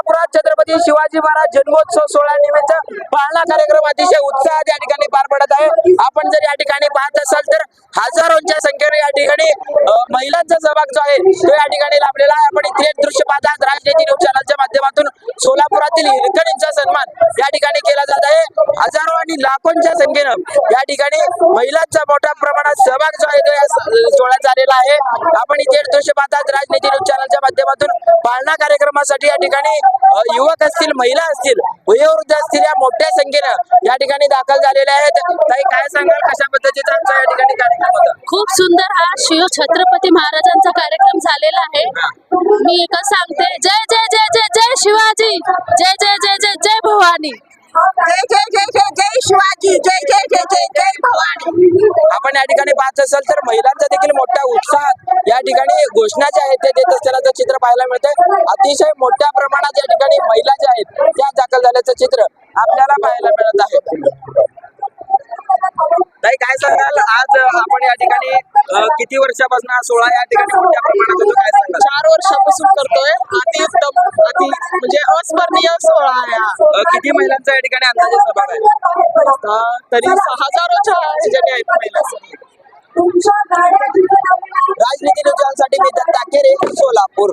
छत्रपती शिवाजी महाराज जन्मोत्सव सोहळा निमित्त पाळणा कार्यक्रम अतिशय उत्साहात या ठिकाणी पार पडत आहे. आपण जर या ठिकाणी पाहत असाल तर हजारोंच्या संख्येने या ठिकाणी महिलांचा सहभाग जो आहे तो या ठिकाणी लाभलेला आहे. आपण इथे दृश्य पाहतात राजनीती न्यूज चॅनलच्या माध्यमातून सोलापुरातील हिरकणींचा सन्मान या ठिकाणी केला जात आहे. हजारो आणि लाखोंच्या संख्येनं या ठिकाणी महिलांचा मोठ्या प्रमाणात सहभाग जो आहे तो या सोहळ्यात झालेला आहे. आपण इथे दृश्य पाहतात राजनीती न्यूज चॅनलच्या माध्यमातून पाळणा कार्यक्रमासाठी या ठिकाणी युवक असतील महिला असतील वयोवृद्ध असतील या मोठ्या संख्येनं या ठिकाणी दाखल झालेले आहेत ताई काय सांगाल कशा पद्धतीचा आमचा या ठिकाणी कार्यक्रम होता खूप सुंदर हा शिव छत्रपती महाराजांचा कार्यक्रम झालेला आहे मी एकच सांगते जय जय जय जय जय शिवाजी जय जय जय जय जय भवानी जय जय जय जय जय शिवाजी जय जय जय जय जय भवानी आपण या ठिकाणी पाहत असाल तर महिलांचा देखील ठिकाणी घोषणा ज्या आहेत ते देत असल्याचं चित्र पाहायला मिळतंय. अतिशय मोठ्या प्रमाणात या ठिकाणी महिला ज्या आहेत त्या दाखल झाल्याचं चित्र आपल्याला पाहायला मिळत आहे. ताई काय सांगाल? आज आपण या ठिकाणी किती वर्षापासून हा सोहळा या ठिकाणी मोठ्या प्रमाणात होतो काय सांगाल? चार वर्षापासून करतोय. अति उत्तम अति म्हणजे अस्मरणीय सोहळा आहे हा. किती महिलांचा या ठिकाणी अंदाजे सहभाग आहे? तरी हजारोच्या ह्याच्याने आहेत महिला राजनीती साठी मी दत्ता सोलापूर.